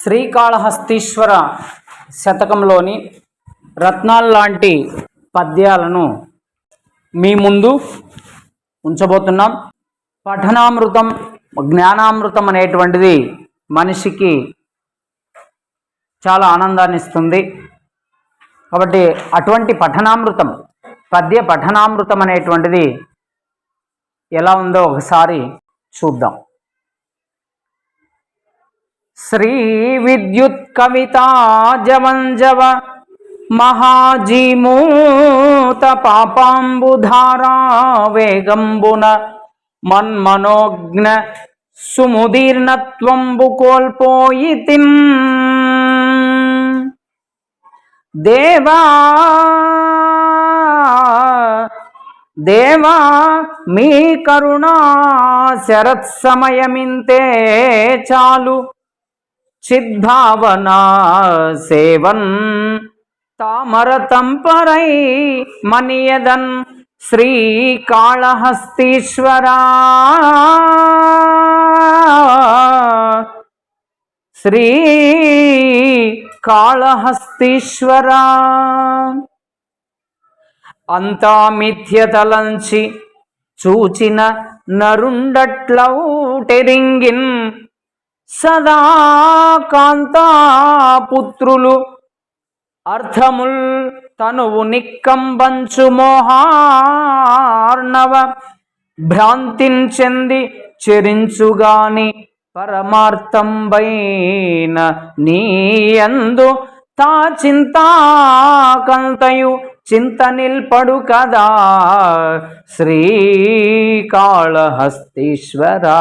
శ్రీకాళహస్తీశ్వర శతకంలోని రత్నాల్లాంటి పద్యాలను మీ ముందు ఉంచబోతున్నాం. పఠనామృతం జ్ఞానామృతం అనేటువంటిది మనిషికి చాలా ఆనందాన్ని ఇస్తుంది కాబట్టి అటువంటి పఠనామృతం పద్య పఠనామృతం అనేటువంటిది ఎలా ఉందో ఒకసారి చూద్దాం. శ్రీ విద్యుత్ కవితా మహాజీమూత పాపాంబుధారా వేగంబున మన్మనోజ్ఞ సుముదీర్ణత్వంబు కోల్పోయితిన్ దేవా దేవా మీ కరుణా శరత్ సమయమింతే చాలు. చిద్భావనా సేవన్. తామర తంపరై మనియదన్ శ్రీకాళహస్తీశ్వరా. శ్రీ కాళహస్తీశ్వరా అంతా మిథ్యతలంచి చూచిన నరుండట్లౌటెరింగిన్ సదా కాంతాపుత్రులు. అర్థముల్ తనువు నిక్కంబంచు మోహార్ణవ. భ్రాంతిన్ చెంది చెరించుగాని పరమార్థంబైన నీయందు తా చింతాకంతయు చింత నిల్పడు కదా శ్రీకాళహస్తీశ్వరా.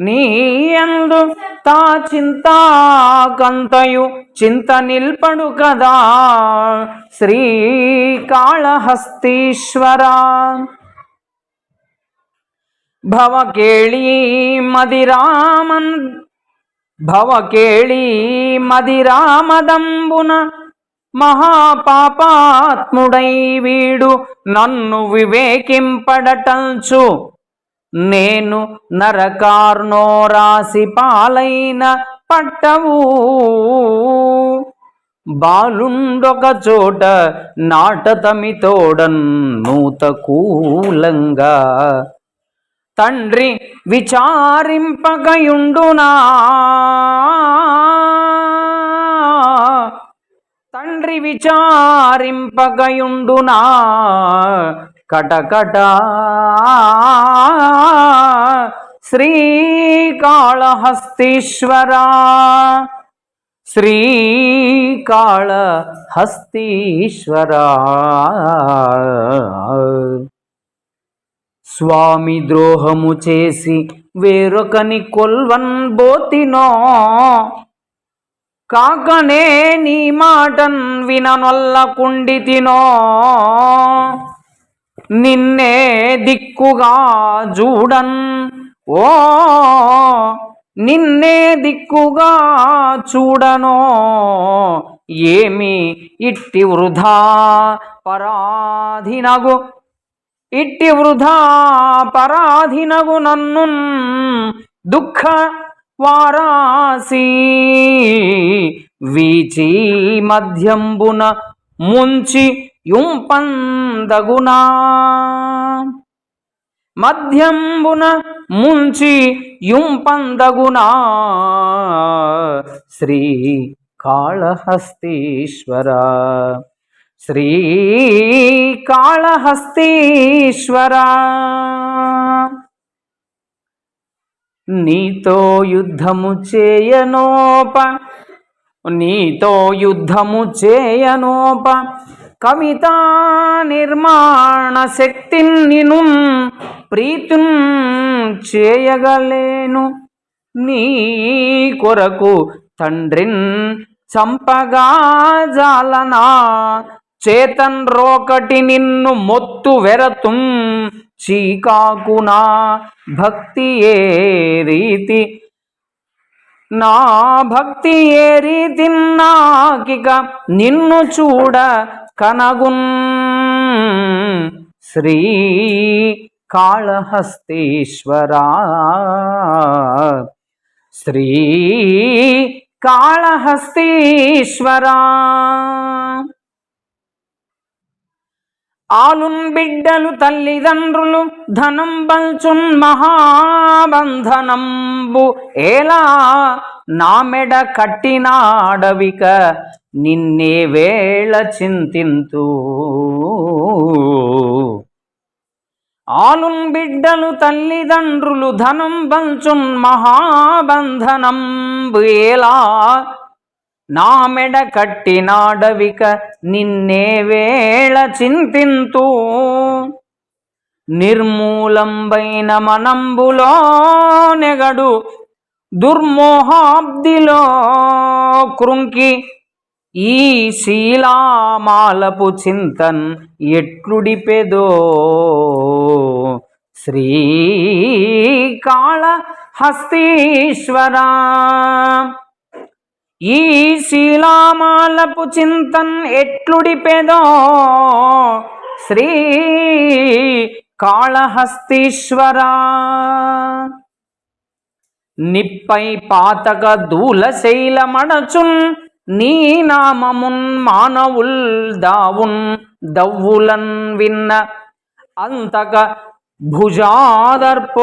నీయందు తా చింతాకంతయు చింత నిల్పడు కదా శ్రీకాళహస్తీశ్వరా భవకేళీ మదిరామన్ భవకేళీ మదిరామదంబున మహాపాపాత్ముడై వీడు నన్ను వివేకింపడటంచు నేను నరకార్నో రాసి పాలైన పట్టవు. బాలుండొక చోట నాటతమితోడన్ నూత కూలంగా. తండ్రి విచారింపకయుండునా తండ్రి విచారింపకయుండునా కటకట శ్రీకాళహస్తీశ్వర. శ్రీకాళహస్తీశ్వర. స్వామి ద్రోహము చేసి వేరొకని కొల్వన్ బోతినో. కాకనే నీ మాటన్ విననొల్ల కుండితినో. నిన్నే దిక్కుగా చూడన్. ఓ నిన్నే దిక్కుగా చూడనో. ఏమి ఇట్టి వృధా పరాధినగు? ఇట్టి వృధా పరాధినగు నన్ను దుఃఖ వారాసి వీచి మధ్యంబున ముంచి యుంపందగునా. మధ్యంబున ముంచి యుంపందగునా. శ్రీ కాళహస్తీశ్వర శ్రీ కాళహస్తీశ్వర నీతో యుద్ధము చేయనోప. నీతో యుద్ధము చేయనోప. కవితా నిర్మాణ శక్తిని నిను ప్రీతుం చేయగలేను. నీ కొరకు తండ్రిన్ చంపగా జాలనా. చేతన్ రోకటి నిన్ను మొత్తు వెరతుం చీకాకునా. భక్తి ఏ రీతి? నా భక్తి ఏ రీతి? నాకిక నిన్ను చూడ కనగున్ శ్రీ కాళహస్తీశ్వరా. శ్రీ కాళహస్తీశ్వరా. ఆలున్ బిడ్డలు తల్లిదండ్రులు ధనం బల్చున్ మహాబంధనంబు. ఏలా నా మెడ కట్టినాడవిక నిన్నే వేళ చింతింతు. ఆలున్ బిడ్డలు తల్లిదండ్రులు ధనం బంచున్ మహాబంధనంబు ఏలా నా మెడ కట్టినాడవిక నిన్నే వేళ చింతింతు. నిర్మూలంబైన మనంబులో నెగడు దుర్మోహాబ్దిలో కృంకి ఈ శీలామాలపు చింతన్ ఎట్లుడిపెదో? శ్రీకాళహస్తీశ్వరా. ఈ శీలామాలపు చింతన్ ఎట్లుడిపెదో? శ్రీ కాళహస్తీశ్వరా నిప్పై పాతక దూల శైలమడచున్ నీ నామమున్ మానవుల్ దావున్ దవ్వులన్ విన్న అంతక భుజాదర్పోద్ధత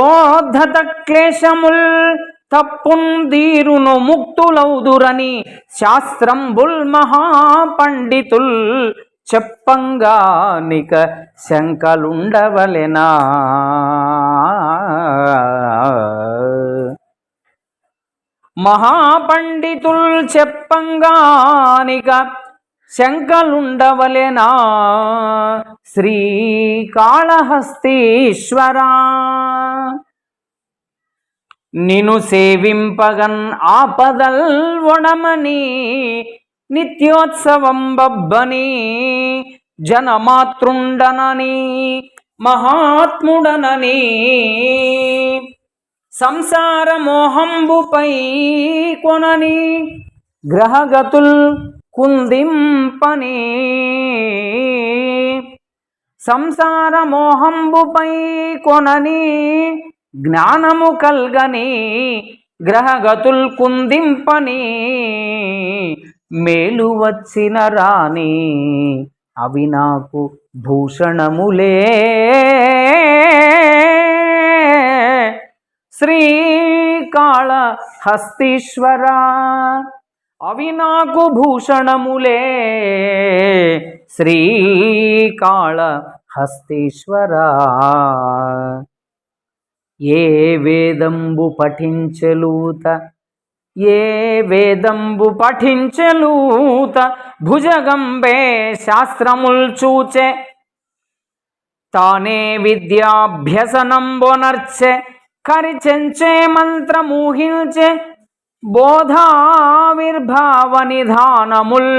క్లేశముల్ తప్పున్ దీరును ముక్తులౌదురని శాస్త్రంబుల్ మహాపండితుల్ చెప్పంగానిక శంకలుండవలెనా. మహాపండితుల్ చెప్పంగానిక శంకలుండవలెనా? శ్రీకాళహస్తీశ్వరా. నిను సేవింపగన్ ఆపదల్ ఒడమని నిత్యోత్సవం బబ్బని జనమాతృండనని మహాత్ముడనని. సంసార మోహంబుపై కొనని గ్రహగతుల్ కుందింపని. సంసార మోహంబుపై కొనని జ్ఞానము కల్గని గ్రహగతుల్ కుందింపని. మేలు వచ్చిన రాని అవి నాకు భూషణములే. శ్రీకాళ హస్తీశ్వరా అవి నాకు భూషణములే శ్రీకాళ హస్తీశ్వరా ఏ వేదంబు పఠించలూత ఏ వేదంబు పఠించలూత భుజగంబే శాస్త్రముల్ చూచే. తానే విద్యాభ్యసనంబొనర్చె కరిచెంచే మంత్రమూహించే బోధావిర్భావ నిధానముల్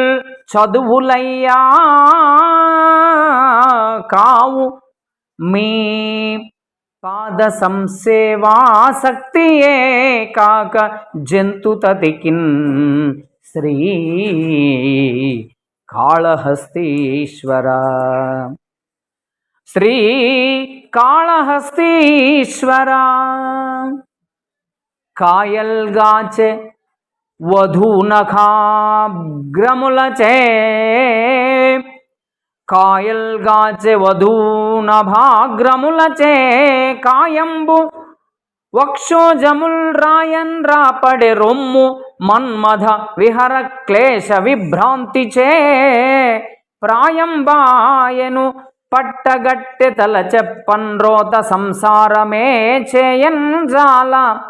చదువులయ్యా కావు మీ పాద సంసేవాసక్తియే కాక జంతుతతికిన్ శ్రీ కాళహస్తీశ్వర. శ్రీ కాళహస్తీశ్వర కాయల్గాచే వధూనఖాగ్రములచే కాయల్గాచే వధూనభాగ్రములచే. కాయంబు వక్షోజముల్ రాయన్ రాపడే రొమ్ము మన్మథ విహర క్లేశ విభ్రాంతి చే. ప్రాయంబాయను పట్టగట్టె తల చెప్పన్రోత సంసారమే చేయన్ జాల.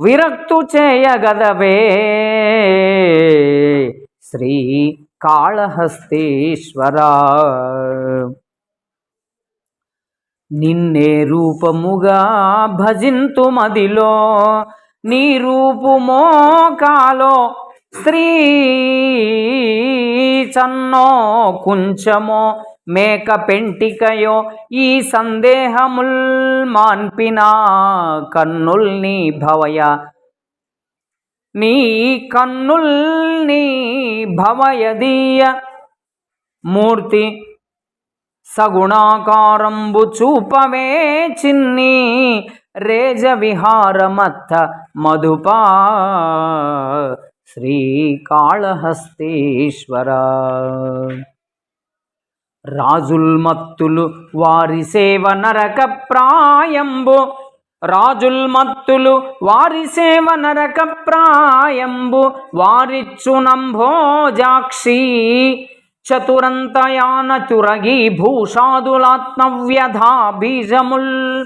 విరక్తు చేయగదవే. శ్రీ కాళహస్తీశ్వర. నిన్నే రూపముగా భజింతు మదిలో నీ రూపుమో కాలో స్త్రీ చన్నో కుంచమో మేక పెంటికయో ఈ సందేహముల్ మాన్పిన కన్నుల్ని భవయ. నీ కన్నుల్ని భవయదీయ మూర్తి సగుణాకారంబు చూపవే చిన్ని రేజ విహారమత్త మధుపా శ్రీకాళహస్తీశ్వర. రాజుల్మత్తులు వారి సేవ నరక ప్రాయంబు రాజుల్మత్తులు వారి సేవ నరక ప్రాయంబు వారిచ్చునంభోజాక్షి చతురంతయాన చురగి భూషాదులాత్మవ్యధా బీజముల్.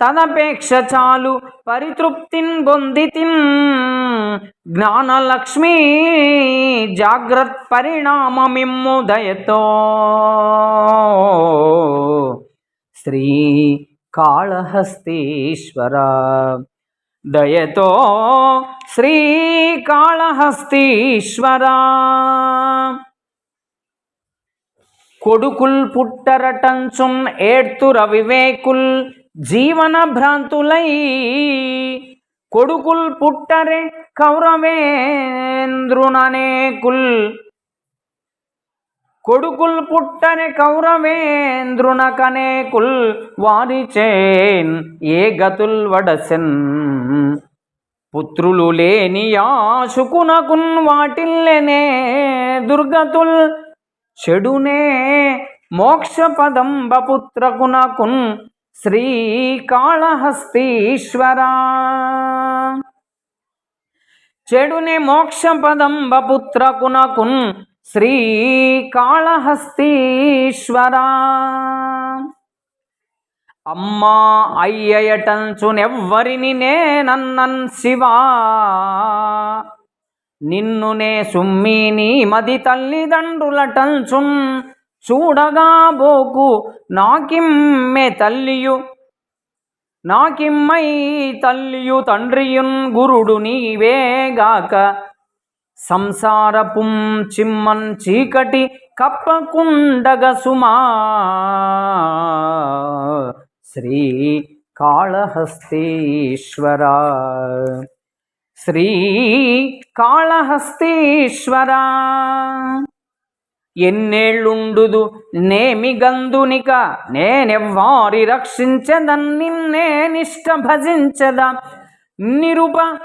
తదపేక్ష చాలు పరితృప్తిన్ పొందితిన్ జ్ఞానలక్ష్మీ జాగ్రత్ పరిణామమిమ్ముదయతో. శ్రీ కాళహస్తీశ్వర. దయతో శ్రీ కాళహస్తీశ్వర. కొడుకుల్ పుట్టరటంచున్ ఏడ్తుర వివేకుల్ జీవన భ్రాంతులై. కొడుకుల్ పుట్టరే కౌరవేంద్రుననేకుల్ కొడుకుల్ పుట్టనే కౌరవేంద్రునకనేకుల్ వారిచేన్ ఏ గతుల్ వడసెన్. పుత్రులు లేని యాశుకునకున్ వాటిల్లెనే దుర్గతుల్ చెడునే మోక్ష పదం బపుత్రకునకున్ శ్రీకాళహస్తీశ్వర. చెడునే మోక్ష పదం బపుత్రకునకున్ శ్రీకాళహస్తీశ్వర. అమ్మా అయ్యయటంచునెవ్వరిని నేనన్నన్ శివా. నిన్ను నే సుమ్మిని మది తల్లిదండ్రులటంచున్ చూడగా బోకు నాకిమ్మె తల్లియు. నాకిమ్మై తల్లియు తండ్రియున్ గురుడు నీవేగాక సంసారపుం చిమ్మన్ చీకటి కప్పకుండగ సుమా. శ్రీ కాళహస్తీశ్వర. శ్రీ కాళహస్తీశ్వర. ఎన్నేళ్ళుండుదు? నేమిగందునిక నేనెవ్వారి రక్షించదన్ నిన్నే నిష్ట భజించదా? నిరుప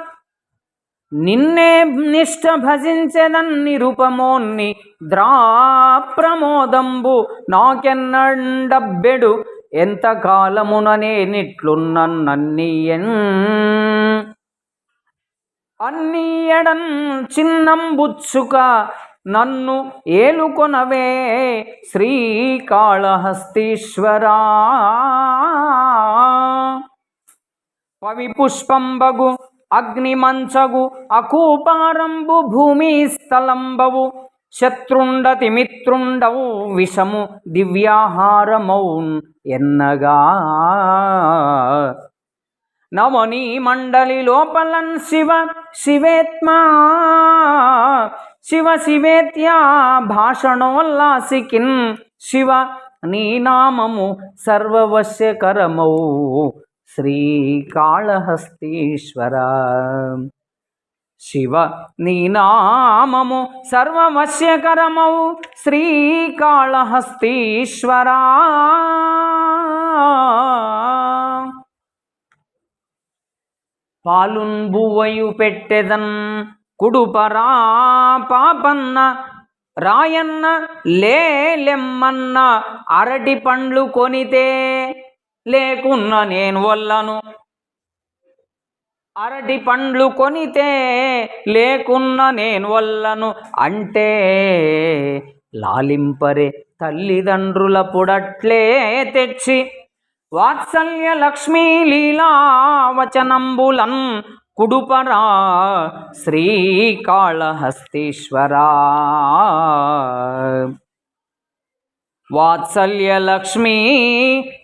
నిన్నే నిష్ట భజించెదన్ నిరుపమోన్ని ద్రాప్రమోదంబు. నాకెన్నండబ్బెడు? ఎంత కాలముననే నిట్లున్నన్నీయన్ అన్నీయడన్ చిన్నంబుచ్చుక నన్ను ఏలుకొనవే శ్రీకాళహస్తీశ్వరా. పవిపుష్పంబగు అగ్నిమంచగు అకూపారంబు భూమి స్థలంబవు శత్రుండతి మిత్రుండవు విషము దివ్యాహారమౌన్ ఎన్నగా. నవనీ మండలి లోపలన్ శివ శివేత్మా. శివ శివేత్యా భాషణోల్లాసికిన్. శివ నీ నామము సర్వవశ్యకరమౌ. శ్రీకాళహస్తీశ్వర శివ నీ నామము సర్వవశ్యకరమౌ. శ్రీకాళహస్తీశ్వరా పాలున్ బువ్వయు పెట్టెదన్ కుడుపరా పాపన్న రాయన్న లేలెమ్మన్న అరటి పండ్లు కొనితే లేకున్న నేను వల్లను. అరటి పండ్లు కొనితే లేకున్న నేను వల్లను అంటే లాలింపరే తల్లిదండ్రుల పుడట్లే తెచ్చి వాత్సల్య లక్ష్మీ లీలావచనంబులన్ కుడుపరా శ్రీకాళహస్తీశ్వరా. వాత్సల్యలక్ష్మీ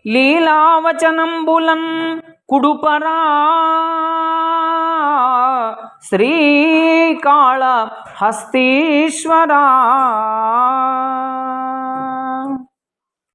లీలావచనంబులం కుడుపరా శ్రీకాళహస్తీశ్వరా.